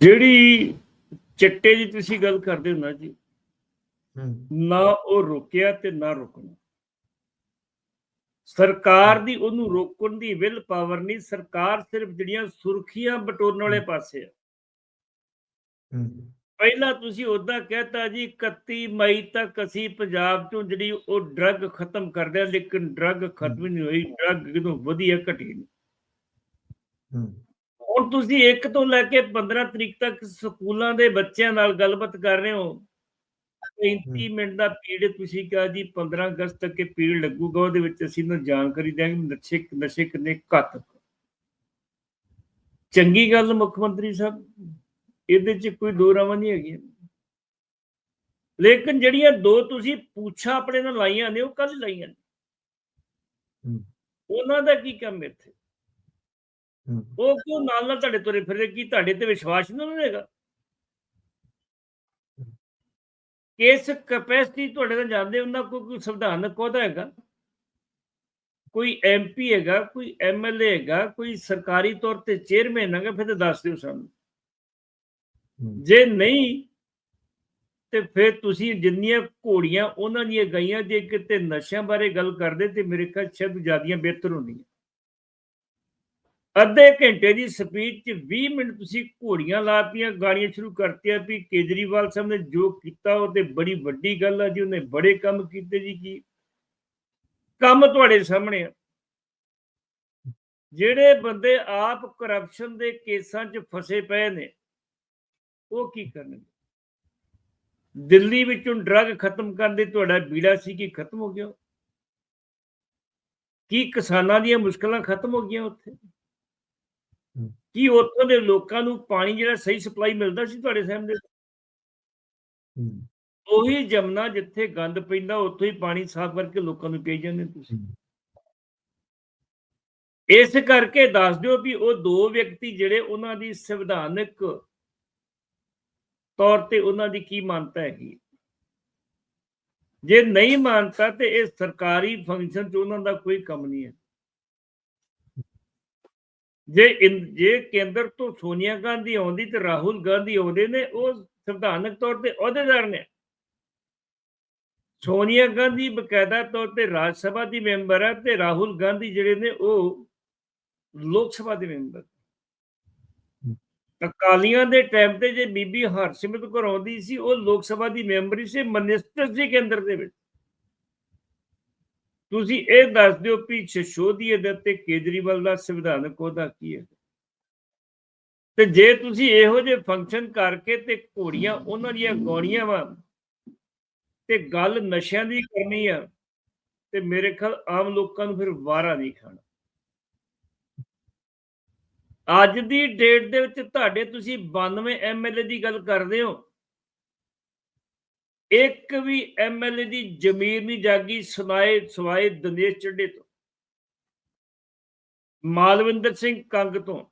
ਜਿਹੜੀ ਚਿੱਟੇ ਦੀ ਤੁਸੀਂ ਗੱਲ ਕਰਦੇ ਹੋ ਨਾ ਜੀ ਨਾ ਉਹ ਰੁਕਿਆ ਤੇ ਨਾ ਰੁਕਣਾ। ਸਰਕਾਰ ਦੀ ਉਹਨੂੰ ਰੋਕਣ ਦੀ ਵਿਲ ਪਾਵਰ ਨਹੀਂ ਸਰਕਾਰ ਸਿਰਫ ਜਿਹੜੀਆਂ ਸੁਰਖੀਆਂ ਬਟੋਰਨ ਵਾਲੇ ਪਾਸੇ ਆ। ਪਹਿਲਾਂ ਤੁਸੀਂ ਉਦਾਂ ਕਹਿਤਾ ਜੀ 31 ਮਈ ਤੱਕ ਅਸੀਂ ਪੰਜਾਬ ਚੋਂ ਜਿਹੜੀ ਉਹ ਡਰੱਗ ਖਤਮ ਕਰ ਦਿਆਂ ਲੇਕਿਨ ਡਰੱਗ ਖਤਮ ਨਹੀਂ ਹੋਈ ਡਰੱਗ ਕਿਦੋਂ ਵਧੀਆ ਘਟੀ ਨਹੀਂ। ਹੁਣ ਤੁਸੀਂ 1 ਤੋਂ ਲੈ ਕੇ 15 ਤਰੀਕ ਤੱਕ ਸਕੂਲਾਂ ਦੇ ਬੱਚਿਆਂ ਨਾਲ ਗੱਲਬਾਤ ਕਰ ਰਹੇ ਹੋ। 35 ਮਿੰਟ ਦਾ ਪੀਰੀਅਡ ਤੁਸੀਂ ਕਿਹਾ ਜੀ 15 ਅਗਸਤ ਤੱਕ ਇਹ ਪੀਰੀਅਡ ਲੱਗੂਗਾ ਉਹਦੇ ਵਿੱਚ ਅਸੀਂ ਨੂੰ ਜਾਣਕਾਰੀ ਦਿਆਂਗੇ ਵੀ ਨਸ਼ੇ ਨਸ਼ੇ ਕਿੰਨੇ ਘੱਟ। ਚੰਗੀ ਗੱਲ ਮੁੱਖ ਮੰਤਰੀ ਸਾਹਿਬ ਇਹਦੇ 'ਚ ਕੋਈ ਦੋ ਰਾਵਾਂ ਨਹੀਂ ਹੈਗੀਆਂ। ਲੇਕਿਨ ਜਿਹੜੀਆਂ ਦੋ ਤੁਸੀਂ ਪੁੱਛਾਂ ਆਪਣੇ ਨਾਲ ਲਾਈਆਂ ਨੇ ਉਹ ਕੱਲ ਲਾਈਆਂ ਨੇ। ਉਹਨਾਂ ਦਾ ਕੀ ਕੰਮ ਇੱਥੇ? ਉਹ ਕਿਉਂ ਨਾਲ ਨਾਲ ਤੁਹਾਡੇ ਤੁਰੇ ਫਿਰੇ ਕੀ ਤੁਹਾਡੇ ਤੇ ਵਿਸ਼ਵਾਸ ਨਹੀਂ ਹੋਵੇਗਾ ਕਿਸ ਕੈਪੈਸਿਟੀ ਤੁਹਾਡੇ ਨਾਲ ਜਾਂਦੇ ਉਹਨਾਂ ਕੋਈ ਕੋਈ ਸੰਵਿਧਾਨਕ ਅਹੁਦਾ ਹੈਗਾ? ਕੋਈ ਐਮਪੀ ਹੈਗਾ ਕੋਈ ਐਮਐਲਏ ਹੈਗਾ ਕੋਈ ਸਰਕਾਰੀ ਤੌਰ ਤੇ ਚੇਅਰਮੈਨ ਹੈਗਾ ਫਿਰ ਤਾਂ ਦੱਸ ਦਿਓ ਸਾਨੂੰ। ਜੇ ਨਹੀਂ ਤੇ ਫਿਰ ਤੁਸੀਂ ਜਿੰਨੀਆਂ ਘੋੜੀਆਂ ਉਹਨਾਂ ਦੀਆਂ ਗਈਆਂ ਜੇ ਕਿਤੇ ਨਸ਼ਿਆਂ ਬਾਰੇ ਗੱਲ ਕਰਦੇ ਤੇ ਮੇਰੇ ਖਿਆਲ ਸ਼ਾਇਦ ਜ਼ਿਆਦੀਆਂ ਬਿਹਤਰ ਹੁੰਦੀਆਂ। ਅੱਧੇ ਘੰਟੇ ਦੀ ਸਪੀਚ ਚ 20 ਮਿੰਟ ਤੁਸੀਂ ਘੋੜੀਆਂ ਲਾਤੀਆਂ ਗਾਣੀਆਂ ਸ਼ੁਰੂ ਕਰਤੀਆਂ ਵੀ ਕੇਜਰੀਵਾਲ ਸਾਹਿਬ ਨੇ ਜੋ ਕੀਤਾ ਉਹ ਤੇ ਬੜੀ ਵੱਡੀ ਗੱਲ ਆ ਜੀ, ਉਹਨੇ ਬੜੇ ਕੰਮ ਕੀਤੇ ਜੀ ਕੀ? ਕੰਮ ਤੁਹਾਡੇ ਸਾਹਮਣੇ ਆ। ਜਿਹੜੇ ਬੰਦੇ ਆਪ ਕਰਪਸ਼ਨ ਦੇ ਕੇਸਾਂ 'ਚ ਫਸੇ ਪਏ ਨੇ, ਉਹ ਕੀ ਕਰਨਗੇ? ਦਿੱਲੀ ਵਿੱਚੋਂ ਡਰੱਗ ਖਤਮ ਕਰਨ ਦੇ ਤੁਹਾਡਾ ਬੀੜਾ ਸੀ ਕਿ ਖਤਮ ਹੋ ਗਿਆ? ਕੀ ਕਿਸਾਨਾਂ ਦੀਆਂ ਮੁਸ਼ਕਲਾਂ ਖਤਮ ਹੋ ਗਈਆਂ ਉੱਥੇ? ਕੀ ਉੱਥੋਂ ਦੇ ਲੋਕਾਂ ਨੂੰ ਪਾਣੀ ਜਿਹੜਾ ਸਹੀ ਸਪਲਾਈ ਮਿਲਦਾ ਸੀ ਤੁਹਾਡੇ ਸਾਹਮਣੇ? ਹੂੰ। ਉਹੀ ਜਮਨਾ ਜਿੱਥੇ ਗੰਦ ਪੈਂਦਾ ਉੱਥੋਂ ਹੀ ਪਾਣੀ ਸਾਫ਼ ਕਰਕੇ ਲੋਕਾਂ ਨੂੰ ਪੀ ਜਾਂਦੇ ਤੁਸੀਂ। ਇਸ ਕਰਕੇ ਦੱਸ ਦਿਓ ਵੀ ਉਹ ਦੋ ਵਿਅਕਤੀ ਜਿਹੜੇ ਉਹਨਾਂ ਦੀ ਸੰਵਿਧਾਨਕ ਤੌਰ ਤੇ ਉਹਨਾਂ ਦੀ ਕੀ ਮਾਨਤਾ ਹੈਗੀ। ਜੇ ਨਹੀਂ ਮਾਨਤਾ ਤੇ ਇਹ ਸਰਕਾਰੀ ਫੰਕਸ਼ਨ 'ਚ ਉਹਨਾਂ ਦਾ ਕੋਈ ਕੰਮ ਨਹੀਂ ਹੈ। ਜੇ ਜੇ ਕੇਂਦਰ ਤੋਂ ਸੋਨੀਆ ਗਾਂਧੀ ਆਉਂਦੀ ਤੇ ਰਾਹੁਲ ਗਾਂਧੀ ਆਉਂਦੇ ਨੇ, ਉਹ ਸੰਵਿਧਾਨਕ ਤੌਰ ਤੇ ਅਹੁਦੇਦਾਰ ਨੇ। ਸੋਨੀਆ ਗਾਂਧੀ ਬਕਾਇਦਾ ਤੌਰ ਤੇ ਰਾਜ ਸਭਾ ਦੀ ਮੈਂਬਰ ਹੈ ਤੇ ਰਾਹੁਲ ਗਾਂਧੀ ਜਿਹੜੇ ਨੇ ਉਹ ਲੋਕ ਸਭਾ ਦੇ ਮੈਂਬਰ। ਅਕਾਲੀਆਂ ਦੇ ਟਾਈਮ ਤੇ ਜੇ ਬੀਬੀ ਹਰਸਿਮਰਤ ਕੌਰ ਆਉਂਦੀ ਸੀ, ਉਹ ਲੋਕ ਸਭਾ ਦੀ ਮੈਂਬਰ ਸੀ, ਮਨਿਸਟਰ ਸੀ ਕੇਂਦਰ ਦੇ ਵਿੱਚ। ਤੁਸੀਂ ਇਹ ਦੱਸ ਦਿਓ ਵੀ ਸ਼ਸ਼ੋਦੀਏ ਦੇ ਤੇ ਕੇਜਰੀਵਾਲ ਦਾ ਸੰਵਿਧਾਨਕ ਉਹਦਾ ਕੀ ਹੈ? ਤੇ ਜੇ ਤੁਸੀਂ ਇਹੋ ਜਿਹੇ ਫੰਕਸ਼ਨ ਕਰਕੇ ਤੇ ਘੋੜੀਆਂ, ਉਹਨਾਂ ਦੀਆਂ ਗਾਉਣੀਆਂ ਵਾ, ਤੇ ਗੱਲ ਨਸ਼ਿਆਂ ਦੀ ਕਰਨੀ ਆ, ਤੇ ਮੇਰੇ ਖਿਆਲ ਆਮ ਲੋਕਾਂ ਨੂੰ ਫਿਰ ਵਾਰਾ ਨਹੀਂ ਖਾਣਾ। ਅੱਜ ਦੀ ਡੇਟ ਦੇ ਵਿੱਚ ਤੁਹਾਡੇ ਤੁਸੀਂ 92 ਐਮਐਲਏ ਦੀ ਗੱਲ ਕਰਦੇ ਹੋ। ਇੱਕ ਵੀ ਐਮਐਲਏ ਦੀ ਜ਼ਮੀਰ ਨਹੀਂ ਜਾਗੀ ਸੁਨਾਏ ਸਵਾਏ ਦਨੇਸ਼ ਚੱਡੇ ਤੋਂ। ਮਾਲਵਿੰਦਰ ਸਿੰਘ ਕੰਗ ਤੋਂ।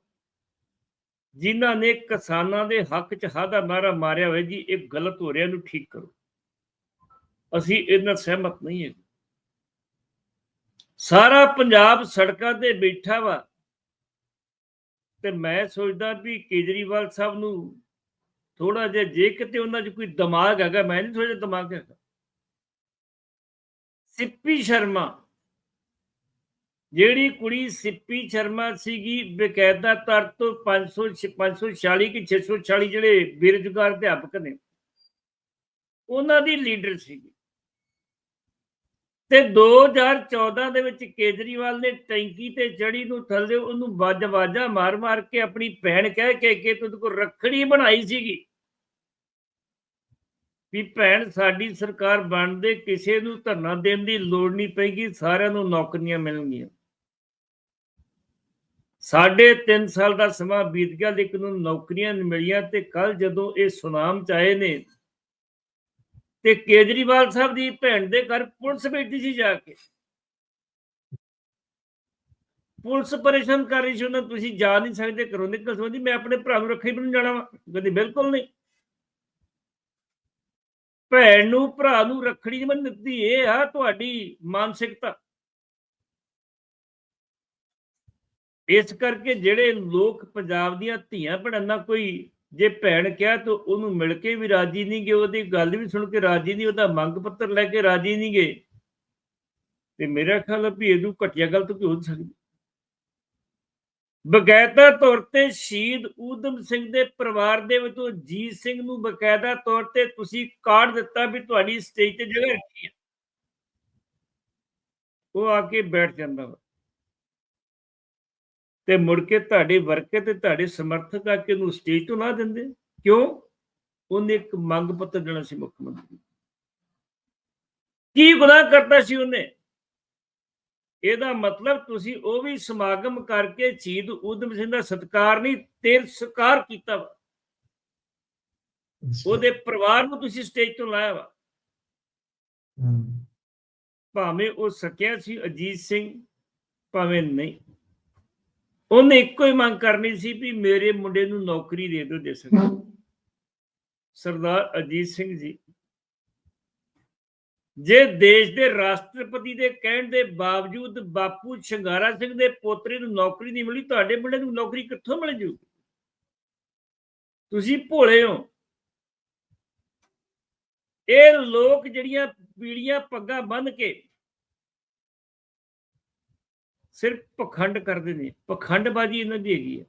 ਜਿਨ੍ਹਾਂ ਨੇ ਕਿਸਾਨਾਂ ਦੇ ਹੱਕ 'ਚ ਹਾਦਾ ਨਾਰਾ ਮਾਰਿਆ ਹੋਇਆ ਜੀ, ਇਹ ਗਲਤ ਹੋ ਰਿਹਾ, ਇਹਨੂੰ ਠੀਕ ਕਰੋ। ਅਸੀਂ ਇਹਨਾਂ ਸਹਿਮਤ ਨਹੀਂ ਹੈ ਸਾਰਾ ਪੰਜਾਬ ਸੜਕਾਂ ਤੇ ਬੈਠਾ ਵਾ। ਤੇ ਮੈਂ ਸੋਚਦਾ ਵੀ ਕੇਜਰੀਵਾਲ ਸਾਹਿਬ ਨੂੰ ਥੋੜਾ ਜਿਹਾ, ਜੇ ਕਿਤੇ ਉਹਨਾਂ 'ਚ ਕੋਈ ਦਿਮਾਗ ਹੈਗਾ, ਮੈਂ ਨਹੀਂ ਸੋਚਦਾ ਦਿਮਾਗ ਹੈਗਾ। ਸਿੱਪੀ ਸ਼ਰਮਾ। ਜਿਹੜੀ ਕੁੜੀ ਸਿੱਪੀ ਸ਼ਰਮਾ ਸੀਗੀ ਬਕਾਇਦਾ ਤਰ ਤੋਂ 500 546 ਕਿ 646 ਜਿਹੜੇ ਬੇਰੁਜ਼ਗਾਰ ਅਧਿਆਪਕ ਨੇ, ਉਹਨਾਂ ਦੀ ਲੀਡਰ ਸੀਗੀ। ਤੇ 2014 ਦੇ ਵਿੱਚ ਕੇਜਰੀਵਾਲ ਨੇ ਟੈਂਕੀ ਤੇ ਚੜੀ ਨੂੰ ਥੱਲੇ ਉਹਨੂੰ ਵਾਜ ਵਾਜਾ ਮਾਰ ਮਾਰ ਕੇ ਆਪਣੀ ਭੈਣ ਕਹਿ ਕੇ ਕਿ ਤੂੰ ਕੋ ਰੱਖੜੀ ਬਣਾਈ ਸੀਗੀ। ਵੀ ਭੈਣ, ਸਾਡੀ ਸਰਕਾਰ ਬਣਦੇ ਕਿਸੇ ਨੂੰ ਧਰਨਾ ਦੇਣ ਦੀ ਲੋੜ ਨਹੀਂ ਪੈਗੀ ਸਾਰਿਆਂ ਨੂੰ ਨੌਕਰੀਆਂ ਮਿਲਣਗੀਆਂ। ਸਾਡੇ 3 ਸਾਲ ਦਾ ਸਮਾਂ ਬੀਤ ਗਿਆ, ਲੇਕਿਨ ਉਹਨੂੰ ਨੌਕਰੀਆਂ ਨਹੀਂ ਮਿਲੀਆਂ ਤੇ ਕੱਲ ਜਦੋਂ ਇਹ ਸੁਨਾਮ ਚ ਆਏ ਨੇ ਤੇ ਕੇਜਰੀਵਾਲ ਸਾਹਿਬ ਦੀ ਭੈਣ ਦੇ ਘਰ ਪੁਲਿਸ ਬੈਠੀ ਸੀ ਜਾ ਕੇ। ਪੁਲਿਸ ਪਰੇਸ਼ਾਨ ਕਰ ਰਹੀ ਸੀ ਉਹਨਾਂ ਤੁਸੀਂ ਜਾ ਨਹੀਂ ਸਕਦੇ, ਘਰੋਂ ਨਿਕਲ ਸਕਦੇ ਮੈਂ ਆਪਣੇ ਭਰਾ ਨੂੰ ਰੱਖੇ ਬਣਨ ਜਾਣਾ ਵਾ। ਕਹਿੰਦੀ ਬਿਲਕੁਲ ਨਹੀਂ। ਭੈਣ ਨੂੰ, ਭਰਾ ਨੂੰ ਰੱਖੜੀ ਦੀ ਇਹ ਆ ਤੁਹਾਡੀ ਮਾਨਸਿਕਤਾ। ਇਸ ਕਰਕੇ ਜਿਹੜੇ ਲੋਕ ਪੰਜਾਬ ਦੀਆਂ ਧੀਆਂ ਭੈਣਾਂ ਨਾਲ ਕੋਈ ਜੇ ਭੈਣ ਕਿਹਾ ਤਾਂ ਉਹਨੂੰ ਮਿਲ ਕੇ ਵੀ ਰਾਜੀ ਨਹੀਂ ਗਏ ਉਹਦੀ ਗੱਲ ਵੀ ਸੁਣ ਕੇ ਰਾਜੀ ਨਹੀਂ, ਉਹਦਾ ਮੰਗ ਪੱਤਰ ਲੈ ਕੇ ਰਾਜੀ ਨਹੀਂ ਗਏ ਤੇ ਮੇਰਾ ਖਿਆਲ ਵੀ ਇਹਨੂੰ ਘਟੀਆ ਗੱਲ ਤਾਂ ਕੋਈ ਹੋ ਸਕਦੀ। ਬਕਾਇਦਾ ਤੌਰ ਤੇ ਸ਼ਹੀਦ ਊਧਮ ਸਿੰਘ ਦੇ ਪਰਿਵਾਰ ਦੇ ਵਿੱਚੋਂ ਜੀਤ ਸਿੰਘ ਨੂੰ ਬਕਾਇਦਾ ਤੌਰ ਤੇ ਤੁਸੀਂ ਕਾਰਡ ਦਿੱਤਾ ਵੀ ਤੁਹਾਡੀ ਸਟੇਜ ਤੇ ਜਗ੍ਹਾ ਰੱਖੀ ਹੈ ਉਹ ਆ ਕੇ ਬੈਠ ਜਾਂਦਾ ਵਾ। ਤੇ ਮੁੜ ਕੇ ਤੁਹਾਡੇ ਵਰਕੇ ਤੇ ਤੁਹਾਡੇ ਸਮਰਥਕ ਆ ਕੇ ਨੂੰ ਸਟੇਜ ਤੋਂ ਨਾ ਦਿੰਦੇ। ਕਿਉਂ? ਉਹਨੇ ਇੱਕ ਮੰਗ ਪੱਤਰ ਦੇਣਾ ਸੀ ਮੁੱਖ ਮੰਤਰੀ ਕੀ ਗੁਨਾਹ ਕਰਤਾ ਸੀ ਉਹਨੇ? ਇਹਦਾ ਮਤਲਬ ਤੁਸੀਂ ਉਹ ਵੀ ਸਮਾਗਮ ਕਰਕੇ ਸ਼ਹੀਦ ਊਧਮ ਸਿੰਘ ਦਾ ਸਤਿਕਾਰ ਨਹੀਂ ਤਿਰਸਕਾਰ ਕੀਤਾ ਵਾ। ਉਹਦੇ ਪਰਿਵਾਰ ਨੂੰ ਤੁਸੀਂ ਸਟੇਜ ਤੋਂ ਲਾਇਆ ਵਾ। ਭਾਵੇਂ ਉਹ ਸਕਿਆ ਸੀ ਅਜੀਤ ਸਿੰਘ ਭਾਵੇਂ ਨਹੀਂ। ਉਹਨੇ ਇੱਕੋ ਹੀ ਮੰਗ ਕਰਨੀ ਸੀ ਵੀ ਮੇਰੇ ਮੁੰਡੇ ਨੂੰ ਨੌਕਰੀ ਦੇ ਦਿਓ ਦੇ ਸਕਦਾ ਸਰਦਾਰ ਅਜੀਤ ਸਿੰਘ ਜੀ ਜੇ ਦੇਸ਼ ਦੇ ਰਾਸ਼ਟਰਪਤੀ ਦੇ ਕਹਿਣ ਦੇ ਬਾਵਜੂਦ ਬਾਪੂ ਸ਼ਿੰਗਾਰਾ ਸਿੰਘ ਦੇ ਪੋਤਰੇ ਨੂੰ ਨੌਕਰੀ ਨਹੀਂ ਮਿਲੀ, ਤੁਹਾਡੇ ਮੁੰਡੇ ਨੂੰ ਨੌਕਰੀ ਕਿੱਥੋਂ ਮਿਲ ਜੂ? ਤੁਸੀਂ ਭੋਲੇ ਹੋ। ਇਹ ਲੋਕ ਜਿਹੜੀਆਂ ਪੀੜੀਆਂ ਪੱਗਾਂ ਬੰਨ ਕੇ ਸਿਰਫ ਪਖੰਡ ਕਰਦੇ ਨੇ, ਪਖੰਡਬਾਜ਼ੀ ਇਹਨਾਂ ਦੀ ਹੈਗੀ ਹੈ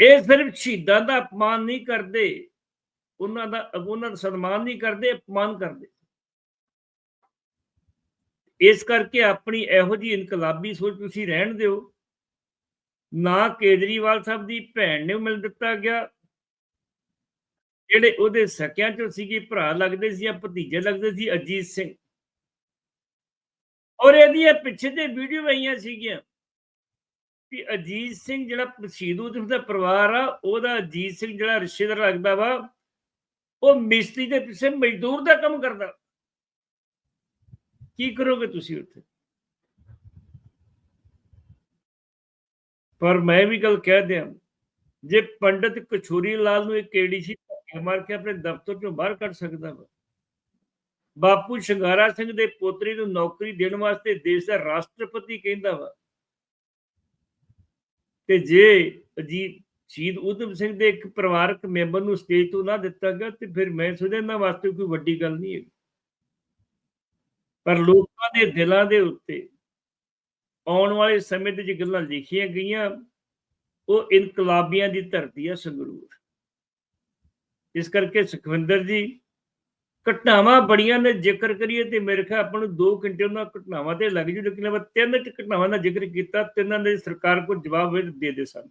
ਇਹ ਸਿਰਫ ਸ਼ਹੀਦਾਂ ਦਾ ਅਪਮਾਨ ਨਹੀਂ ਕਰਦੇ, ਉਹਨਾਂ ਦਾ ਉਹਨਾਂ ਦਾ ਸਨਮਾਨ ਨਹੀਂ ਕਰਦੇ, ਅਪਮਾਨ ਕਰਦੇ। ਇਸ ਕਰਕੇ ਆਪਣੀ ਇਹੋ ਜੀ ਇਨਕਲਾਬੀ ਸੋਚ ਤੁਸੀਂ ਰਹਿਣ ਦਿਓ। ਨਾ ਕੇਜਰੀਵਾਲ ਸਾਹਿਬ ਦੀ ਭੈਣ ਨੂੰ ਮਿਲ ਦਿੱਤਾ ਗਿਆ। ਜਿਹੜੇ ਉਹਦੇ ਸਕਿਆਂ ਚੋਂ ਸੀਗੇ, ਭਰਾ ਲੱਗਦੇ ਸੀ ਜਾਂ ਭਤੀਜੇ ਲੱਗਦੇ ਸੀ, ਅਜੀਤ ਸਿੰਘ। ਔਰ ਇਹਦੀਆਂ ਪਿੱਛੇ ਤੇ ਵੀਡੀਓ ਆਈਆਂ ਸੀਗੀਆਂ ਕਿ ਅਜੀਤ ਸਿੰਘ ਜਿਹੜਾ ਸ਼ਹੀਦ ਊਧਮ ਦਾ ਪਰਿਵਾਰ ਆ, ਉਹਦਾ ਅਜੀਤ ਸਿੰਘ ਜਿਹੜਾ ਰਿਸ਼ਤੇਦਾਰ ਲੱਗਦਾ ਵਾ, ਉਹ ਮਿਸਤਰੀ ਦੇ ਪਿੱਛੇ ਮਜ਼ਦੂਰ ਦਾ ਕੰਮ ਕਰਦਾ। ਕੀ ਕਰੋਗੇ ਤੁਸੀਂ ਉੱਥੇ? ਪਰ ਮੈਂ ਵੀ ਗੱਲ ਕਹਿ ਦਿਆਂ, ਜੇ ਪੰਡਤ ਕਛੂਰੀ ਲਾਲ ਨੂੰ ਇੱਕ ਏਡੀਸੀ ਧੱਕੇ ਮਾਰ ਕੇ ਆਪਣੇ ਦਫ਼ਤਰ ਚੋਂ ਬਾਹਰ ਕੱਢ ਸਕਦਾ ਵਾ। ਬਾਪੂ ਸ਼ਿੰਗਾਰਾ ਸਿੰਘ ਦੇ ਪੋਤਰੀ ਨੂੰ ਨੌਕਰੀ ਦੇਣ ਵਾਸਤੇ ਦੇਸ਼ ਦਾ ਰਾਸ਼ਟਰਪਤੀ ਕਹਿੰਦਾ ਵਾ। ਤੇ ਜੇ ਅਜੀਤ, ਸ਼ਹੀਦ ਊਧਮ ਸਿੰਘ ਦੇ ਇੱਕ ਪਰਿਵਾਰਕ ਮੈਂਬਰ ਨੂੰ ਸਟੇਜ ਤੋਂ ਨਾ ਦਿੱਤਾ ਗਿਆ ਤੇ ਫਿਰ ਮੈਂ ਸੋਚਦਾ ਇਹਨਾਂ ਵਾਸਤੇ ਕੋਈ ਵੱਡੀ ਗੱਲ ਨਹੀਂ ਹੈ ਪਰ ਲੋਕਾਂ ਦੇ ਦਿਲਾਂ ਦੇ ਉੱਤੇ ਆਉਣ ਵਾਲੇ ਸਮੇਂ ਦੇ ਵਿੱਚ ਗੱਲਾਂ ਲਿਖੀਆਂ ਗਈਆਂ, ਉਹ ਇਨਕਲਾਬੀਆਂ ਦੀ ਧਰਤੀ ਹੈ ਸੰਗਰੂਰ। ਇਸ ਕਰਕੇ ਸੁਖਵਿੰਦਰ ਜੀ, ਘਟਨਾਵਾਂ ਬੜੀਆਂ ਨੇ, ਜ਼ਿਕਰ ਕਰੀਏ ਤੇ ਮੇਰੇ ਖਿਆਲ ਆਪਾਂ ਨੂੰ 2 ਘੰਟੇ ਉਹਨਾਂ ਘਟਨਾਵਾਂ ਤੇ ਲੱਗ ਜੂ, ਲੇਕਿਨ ਆਪਾਂ ਤਿੰਨ ਘਟਨਾਵਾਂ ਦਾ ਜ਼ਿਕਰ ਕੀਤਾ, ਤਿੰਨਾਂ ਦੇ ਸਰਕਾਰ ਕੋਲ ਜਵਾਬ ਦੇ ਦੇ ਸਨ।